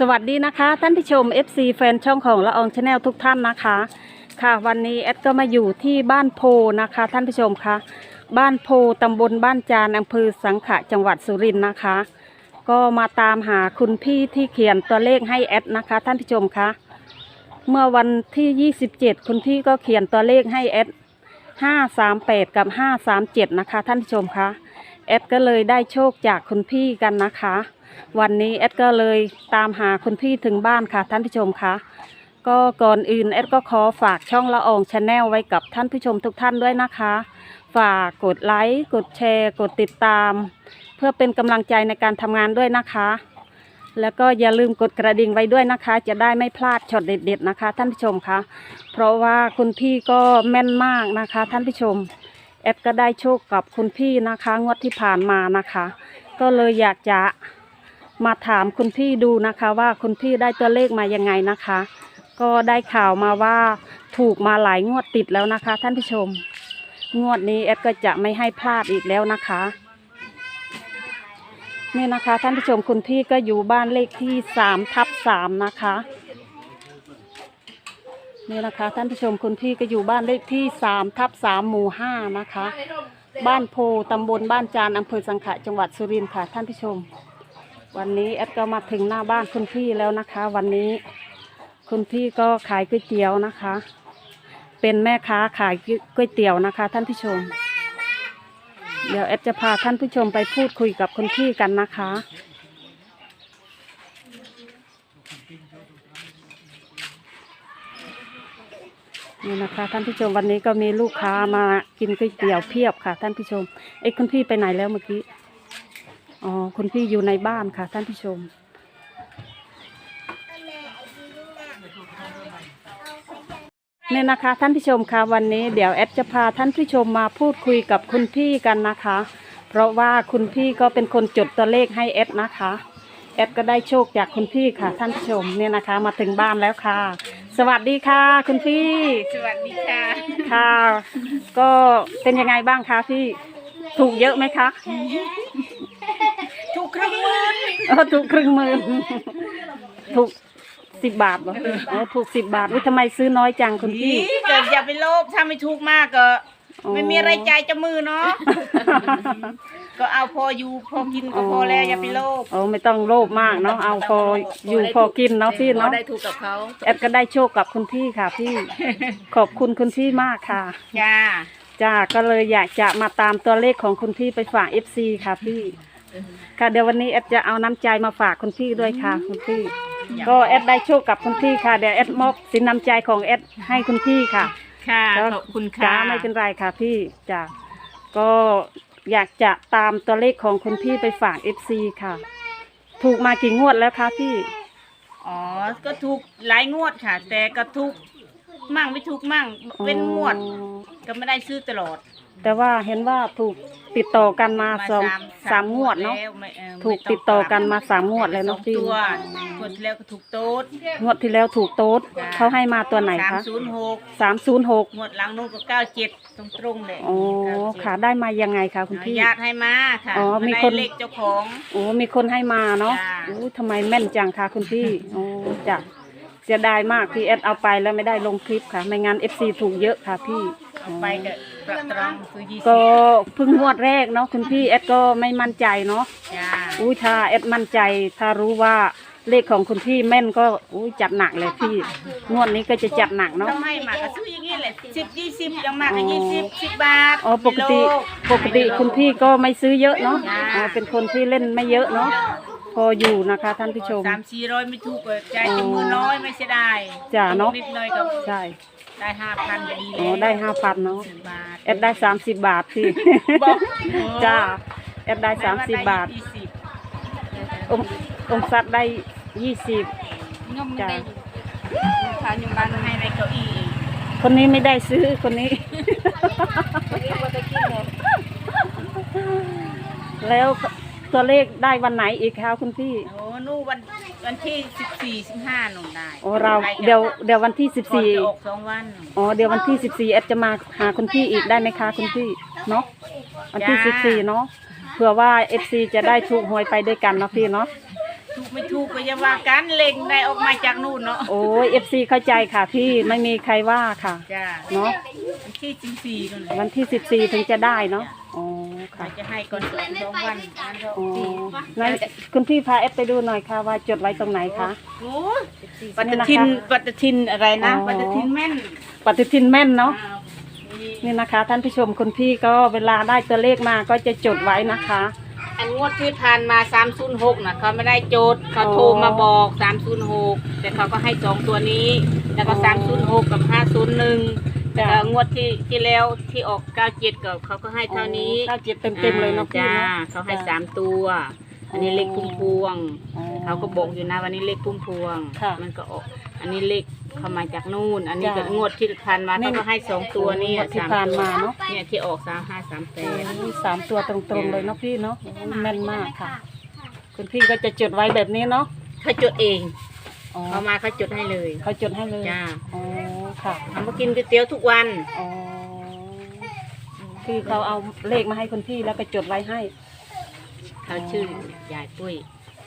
สวัสดีนะคะ ท่านผู้ชม FC แฟนช่องของละอองชาแนลทุกท่านนะคะ ค่ะ วันนี้แอดก็มาอยู่ที่บ้านโพนะคะ ท่านผู้ชมคะบ้านโพตำบลบ้านจานอำเภอสังขะจังหวัดสุรินทร์นะคะ ก็มาตามหาคุณพี่ที่เขียนตัวเลขให้แอดนะคะ ท่านผู้ชมคะเมื่อวันที่ 27 คุณพี่ก็เขียนตัวเลขให้แอด538 กับ 537 นะคะ ท่านผู้ชมคะแอดก็เลยได้โชคจากคุณพี่กันนะคะ วันนี้แอดก็เลยตามหาคุณพี่ถึงบ้านค่ะท่านผู้ชมคะก็ก่อนอื่นแอดก็ขอฝากช่องละอองชาแนลไว้กับท่านผู้ชมทุกท่านด้วยนะคะ ฝากกดไลค์กดแชร์ กดติดตาม เพื่อเป็นกำลังใจในการทำงานด้วยนะคะ แล้วก็อย่าลืมกดกระดิ่งไว้ด้วยนะคะ จะได้ไม่พลาดช็อตเด็ด ๆ นะคะ ท่านผู้ชมคะเพราะว่าคุณพี่ก็แม่นมากนะคะ ท่านผู้ชมแอดก็ได้โชคกับคุณพี่นะคะ งวดที่ผ่านมานะคะ ก็เลยอยากจะ มาถามคุณพี่ดูนะคะว่าคุณพี่ได้ตัวเลขมายังไงนะคะ ก็ได้ข่าวมาว่าถูกมาหลายงวดติดแล้วนะคะ ท่านผู้ชม งวดนี้แอดก็จะไม่ให้พลาดอีกแล้วนะคะนี่นะคะ ท่านผู้ชมคุณพี่ก็อยู่บ้านเลขที่สามทับสามนะคะนี่นะคะ ท่านผู้ชมคุณพี่ก็อยู่บ้านเลขที่สามทับสามหมู่ห้านะคะ บ้านโพตำบลบ้านจานอำเภอสังขะจังหวัดสุรินทร์ค่ะ ท่านผู้ชม วันนี้แอดก็มาถึงหน้าบ้านคุณพี่แล้วนะคะ วันนี้คุณพี่ก็ขายก๋วยเตี๋ยวนะคะ เป็นแม่ค้าขายก๋วยเตี๋ยวนะคะ ท่านผู้ชม เดี๋ยวแอดจะพาท่านผู้ชมไปพูดคุยกับคุณพี่กันนะคะ นี่นะคะ ท่านผู้ชมวันนี้ก็มีลูกค้ามากินก๋วยเตี๋ยวเพียบค่ะ ท่านผู้ชมเอ้คุณพี่ไปไหนแล้วเมื่อกี้ อ๋อคุณพี่อยู่ในบ้านค่ะ ท่านผู้ชม เนี่ยนะคะ ท่านผู้ชมคะวันนี้เดี๋ยวแอดจะพาท่านผู้ชมมาพูดคุยกับคุณพี่กันนะคะ เพราะว่าคุณพี่ก็เป็นคนจดตัวเลขให้แอดนะคะแอดก็ได้โชคจากคุณพี่ค่ะ ท่านผู้ชมเนี่ยนะคะ มาถึงบ้านแล้วค่ะ สวัสดีค่ะ คุณพี่ สวัสดีค่ะ ค่ะ ก็เป็นยังไงบ้างคะพี่ ถูกเยอะไหมคะถูกค รึ่งหมื่นเออถูกครึ่งหมื่นถูกสิบบาทเหรอเออถูกสิบบาทวิทำไมซื้อน้อยจังคุณพี่ เกิดอย่าไปโลภถ้าไม่ถูกมากก็อ๋อไม่มีอะไรใจายจะมือเนาะ ก็เอาพออยู่พอกินก็พอแล้วอย่าไปโลภ โอ้ไม่ต้องโลภมากเนาะเอาพออยู่พอกินเนาะพี่เนาะได้ถูกกับเขาแอดก็ได้โชคกับคุณพี่ค่ะพี่ ขอบคุณคุณพี่มากค่ะจ้า จ้าก็เลยอยากจะมาตามตัวเลขของคุณพี่ไปฝากเอฟซีค่ะพี่ ค่ะเดี๋ยววันนี้แอดจะเอาน้ำใจมาฝากคุณพี่ด้วยค่ะคุณพี่ ก็แอดได้โชคกับคุณพี่ค่ะเดี๋ยวแอดมอบสินน้ำใจของแอดให้คุณพี่ค่ะ ค่ะก็ขอบคุณจ้าค่ะไม่เป็นไรค่ะพี่จ้าก็อยากจะตามตัวเลขของคุณพี่ไปฝากเอฟซีค่ะ ถูกมากี่งวดแล้วคะพี่ อ๋อ ก็ถูกหลายงวดค่ะ แต่ก็ถูกมั่งไม่ถูกมั่ง เป็นงวดอ๋อก็ไม่ได้ซื้อตลอด แต่ว่าเห็นว่าถูกติดต่อกันมาสองสามงวดเนาะ แล้วไม่เอ่อถูกไม่ติดต่อกันมาสามงวดเลยสอเนาะงพี่ ตัวงวดที่แล้วก็ถูกโต๊ด งวดที่แล้วถูกโต๊ดจ้ะ เขาให้มาตัวไหนสามคะศูนย์หกสามศูนย์หกงวดหลังนู้นก็เก้าเจ็ดตรงตรงๆเลยโอ้ค่ะได้มายังไงคะคุณพี่ ญาติให้มาค่ะอ๋อมีได้คนเลขเจ้าของ โอ้มีคนให้มาเนาะจ้ะ โอ้ทำไมแม่นจังคะคุณพี่ โอ้จ้ะ เสียดายมากพี่เอสเอาไปแล้วไม่ได้ลงคลิปค่ะ ไม่งั้นเอฟซีถูกเยอะค่ะพี่ เอาไปก็ประตรองคือยี่สิก็บเพิ่งงวดแรกเนาะคุณพี่เอสก็ไม่มั่นใจเนาะจ้าอุ้ยถ้าเอสมั่นใจ ถ้ารู้ว่าเลขของคุณพี่แม่นก็อุ้ยจัดหนักเลยพี่ งวดนี้ก็จะจัดหนักเนาะ ทำไมมาก็ซื้ออย่างนี้แหละสิบยี่สิบยังมากอ๋ก็อยี่สิบสิบบาทอ๋อปกติไม่โลภปกติคุณพี่ก็ไม่ซื้อเยอะเนาะจ้าอ๋อเป็นคนที่เล่นไม่เยอะเนาะ พออยู่นะคะท่านผู้ชม สามสี่ร้อยไม่ถูกก็ใจายจะมือน้อยไม่เสียดายจ้ะเนาะนิดหน่อยก็ใช่ได้ห้าพันดีอ๋แล้อวได้ห้าพันเนาะสิบบาทแอดได้สามสิบบาทพี่ บอกจ้าแอดได้สามสิบบาท ยี่สิบองค์องค์สัตว์ได้ยี่สิบงมจ้ะได้ทานยังบ้านให้ในเก้าอี้คนนี้ไม่ได้ซื้อคนนี้ แล้ว ตัวเลขได้วันไหนอีกคะคุณพี่โอ้นู่นวันวันที่สิบสี่สิบห้าหนูได้โอ้เราเดี๋ยวเดี๋ยววันที่สิบก่อนสี่จะออกสองวันอ๋อเดี๋ยววันที่สิบสี่แอดจะมาหาคุณพี่อีกได้ไหมคะคุณพี่เนาะวันที่สิบสี่เนาะเผื่อว่าเอฟซีจะได้ถูกหวยไปด้วยกันเนาะพี่เนาะถูกไม่ถูกก็อย่าว่ากันเล็งได้ออกมาจากนู่นเนาะโอ้ยเอฟซีเข้าใจค่ะพี่ไม่มีใครว่าค่ะจ้าเนาะที่จริงสี่นั่นแหละวันที่สิบสี่ถึงจะได้เนาะอ๋อเขา ค่ะ จะให้ก่อนสองสองวันวันสองอ๋อปีงั้นคุณพี่พาเอฟไปดูหน่อยค่ะว่าจดไว้ตรงไหนคะ โอ้ยปฏิทินปฏิทินอะไรนะอ๋อ ปฏิทินแม่นปฏิทินแม่นเนาะอ้าวนี่นี่นะคะ ท่านผู้ชมคุณพี่ก็เวลาได้ตัวเลขมาก็จะจดไว้นะคะ อันงวดที่ผ่านมา 306นะเขาไม่ได้โจทย์เขาอ๋อโทรมาบอก 306 แต่เขาก็ให้สองตัวนี้ แล้วก็อ๋อ306 กับ 501 แต่จ้ะงวดที่ที่แล้วที่ออก97กับเขาก็ให้เท่านี้เก้าเจ็ดเต็มเต็มๆเลยเนาะพี่จ้าเนาะ เขาให้จ้ะ สามตัว อันนี้เลขพุ่มพวง อ๋อเขาก็บอกอยู่นะวันนี้เลขพุ่มพวง ค่ะมันก็ออก อันนี้เลขเข้ามาจากนู่น อันนี้ก็จ้ะงวดที่ผ่านมานี่เขาก็ให้สองตัวนี่งวดที่ผ่านมาเนอะ เนี่ยที่ออกสามห้าสามแปดอืมสามตัวตรงๆเลยเนาะพี่เนาะแม่นมากค่ะ คุณพี่ก็จะจดไว้แบบนี้เนาะ เขาจดเอง อ๋อเขามาเขาจดให้เลยเขาจดให้เลยจ้าอ๋อค่ะเขามากินก๋วยเตี๋ยวทุกวันอ๋อคือเขาเอาเลขมาให้คุณพี่แล้วก็จดไว้ให้ เขาชื่อยายปุ้ย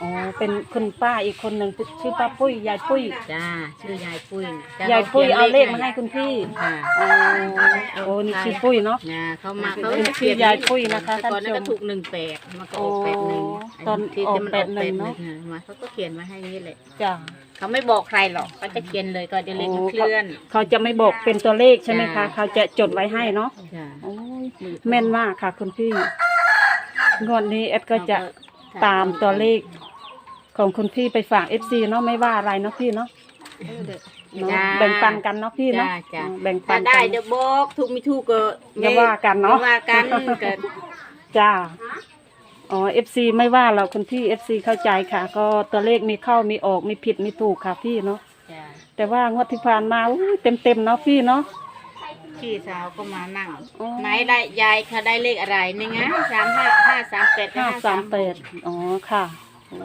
อ๋อ เป็นคุณป้าอีกคนหนึ่งชื่อป้าปุ้ยยายปุ้ย จ้าชื่อยายปุ้ยจ้ยายปุ้ยเอาเลขมาให้คุณพี่ค่ะ อ๋อโอ้นี่ชื่อปุ้ยเนาะ นะเขามาเขาเป็นชื่อยายปุ้ยนะคะแต่ก่อนนั้นท่านผู้ชมก็ถูกหนึ่งแปดมันก็ออกอ๋อแปดหนึ่งตอนที่ออกที่มันแปดหนึ่งเนอะ 81มาเขาก็เขียนมาให้นี่แหละ จ้ะ เขาไม่บอกใครหรอกเขาจะเขียนเลยก็จะเลขมันเคลื่อนเขาจะไม่บอกเป็นตัวเลขใช่ไหมคะจ้ะเขาจะจดไว้ให้เนาะจ้าโอ้ยแม่นมากค่ะคุณพี่งวดนี้เอ็ดก็จะตามตัวเลขของคุณพี่ไปฝากเอฟซีเนาะไม่ว่าอะไรเนาะพี่เนาะเนาะจ้าแบ่งปันกันเนาะพี่เนาะจ้าจ้าแบ่งปัถ้านได้กัน เดี๋ยวบอกถูกไม่ถูกก็อย่าว่ากันเนาะ อย่ว่ากันเกิดจ้า อ๋อเอฟซีไม่ว่าเราคุณพี่เอฟซีเข้าใจค่ะ ก็ตัวเลขมีเข้ามีออกมีผิดมีถูกค่ะพี่เนาะจ้าแต่ว่างวดที่ผ่านมาเต็มเต็มๆเนาะพี่เนาะ พี่สาวก็มานั่งอ๋อ ไหนได้ยายเขาได้เลขอะไรนี่ไงสามห้าห้าสามแปดห้าสามแปดอ๋อค่ะอั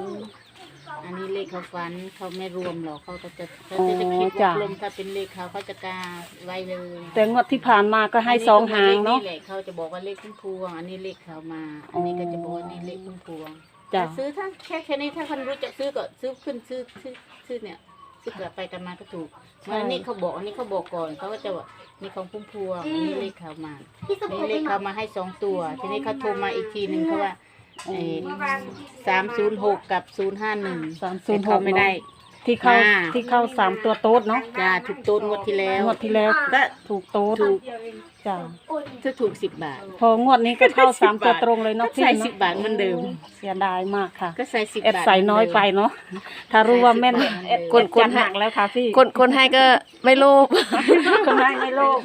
นนี้เลขเขาฟันเขาไม่รวมหรอกเขาก็จะเขาอ๋อจะคิดจ้ะว่ารวมถ้าเป็นเลขเขาเขาจะกาไว้เลยแต่งวดที่ผ่านมาก็ให้สองหางเนาะอัแหละเขาจะบอกว่าเลขพุ่มพวง อันนี้เลขเขามา อันนี้ก็จะบอกว่านี่เลขพุ่มพวงจ้ะถ้าซื้อถ้าแค่แค่นี้ถ้าคนรู้จักซื้อก็ซื้อขึ้นซื้อซื้อซื้อเนี่ยซื้อกลับไปกันมาก็ถูกใช่ อันนี้เขาบอกอันนี้เขาบอกก่อนเขาก็จะว่านี่ของพุ่มพวงอันนี้เลขเขามานี่เลขเขามาให้สองตัว ทีนี้เขาโทรมาอีกทีหนึ่งเขาว่า สามศูนย์หกกับศูนย์ห้าหนึ่งสามศูนย์หเขากไม่ได้ ที่เข้าอ่า ที่เข้าสามตัวโต๊ดเนาะจ้าถูกต้นงวดที่แล้วงวดที่แล้วก็ ถูกโต๊ดถูก จ้ะถ้าถูกสิบบาท พองวดนี้ก็เข้าสามตัวตรงเลยเนาะก็พี่ใส่เนาะสิบบาทเหมือนเดิม เสียดายมากค่ะก็ใส่สิบเอ็ดบาทใส่น้อยไปเนาะถ้ารู้ว่าแม่นเอ็ดกดกดจัดหนักแล้วค่ะพี่คนคนให้ก็ไม่โลภ คนให้ไม่โลภ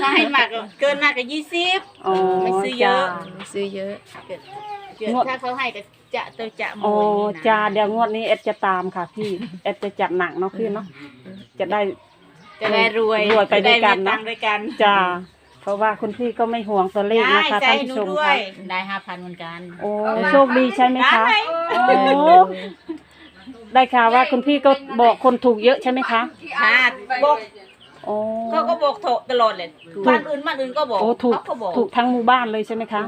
ถ้าให้มากก็เกินมากก็ยี่สิบอ๋อไม่ซื้อเยอะ จ้า ซื้อเยอะ เกิดเกิดถ้าเขาให้ก็จะเตอจะโมโอ้ยนี่นะจ้าเดี๋ยวงวดนี้เอ็ดจะตามค่ะพี่ เอ็ดจะจัดหนักเนาะพี่เนาะจะได้ จะได้รวยรวยไปด้วยกันจเนอะได้มีตังค์ด้วยกันจ้าเพราะว่าคุณพี่ก็ไม่ห่วงตัวเลขได้นะคะใจท่านหผู้นูชมด้วค่ะยได้ห้าพันเหมือนกันโอ้โชคดีใช่ไหมคะได้โอ้ได้ข่าวว่าคุณพี่ก็บอกคนถูกเยอะใช่ไหมคะค่ะบอกโอ้ เขาก็บอกโถตลอดเลยบ้านอื่นบ้านอื่นก็บอกโอ้ถูกเขาก็บอกถูกทั้งหมู่บ้านเลยใช่ไหมคะ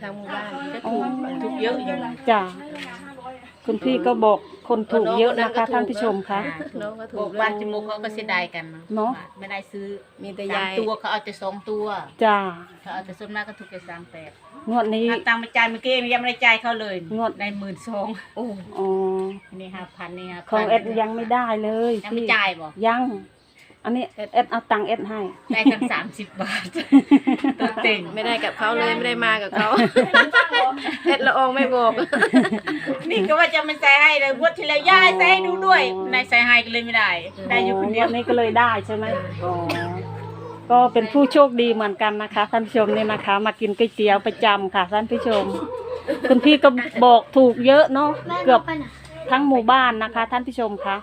ทางหมู่บ้านก็ถูกถูกเยอะอยู่จ้าคุณพี่ก็บอกคนถูกเยอะนะคะท่านผู้ชมคะ น้องก็ถูบอกกบ้านจมูกเขาก็เสียดายกันเนอะ ไม่ได้ซื้อมีแต่สามยายตัวเขาเอาแต่สองตัวจ้าเขาเอาแต่ส่วนมากก็ถูกแต่สามแปดงวดนี้ ถ้าตังค์มาจ่ายเมื่อกี้ยังไม่ได้จ่ายเขาเลยงวดได้หมื่นสองโอ้อ๋อ นี่ห้าพันนี่ห้าพันของเอ็ดยังไม่ได้เลยยังไม่พี่จ่ายบอกยัง อันนี้เอ็ดเอาตังค์เอ็ดให้ ได้ทั้งสามสิบบาทตัวเต็งไม่ได้กับเขาเลยไม่ได้มากับเขาเอ็ดละอองไม่บอกนี่ก็ว่าจะไม่ใส่ให้เลยงวดที่แล้วย่ายใส่ให้ดูด้วยนายใส่ให้ก็เลยไม่ได้ ได้อยู่คนเดียวงนี้ก็เลยได้ใช่ไหมอ๋อก็เป็นผู้โชคดีเหมือนกันนะคะ ท่านผู้ชมเนี่ยนะคะ มากินก๋วยเตี๋ยวประจำค่ะ ท่านผู้ชม คุณพี่ก็บอกถูกเยอะเนาะเกือบทั้งหมู่บ้านนะคะ ท่านผู้ชมคะ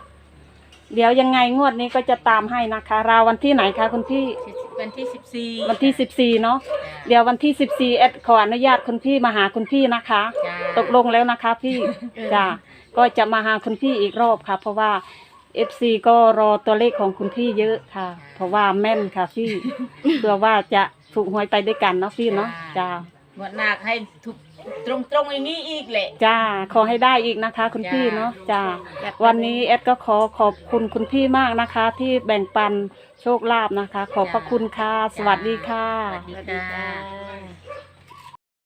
เดี๋ยวยังไงงวดนี้ก็จะตามให้นะคะ ราววันที่ไหนคะคุณพี่ วันที่สิบสี่วันที่สิบสี่เนาะ เดี๋ยววันที่สิบสี่แอดขออนุญาตคุณพี่มาหาคุณพี่นะคะจ้าตกลงแล้วนะคะพี่จ้าก็จะมาหาคุณพี่อีกรอบค่ะ เพราะว่าเอฟซีก็รอตัวเลขของคุณพี่เยอะค่ะ เพราะว่าแม่นค่ะพี่เพื่อว่าจะถูกหวยไปด้วยกันเนาะพี่เนาะจ้างวดหน้าให้ทุก ตรงตรงๆอย่างนี้อีกแหละ จ้าขอให้ได้อีกนะคะ คุณจ้าพี่เนาะจ้าอยากไปวันนี้แอดก็ขอขอบคุณคุณพี่มากนะคะ ที่แบ่งปันโชคลาภนะคะ ขอบพระคุณค่ะ สวัสดีค่ะ สวัสดีค่ะ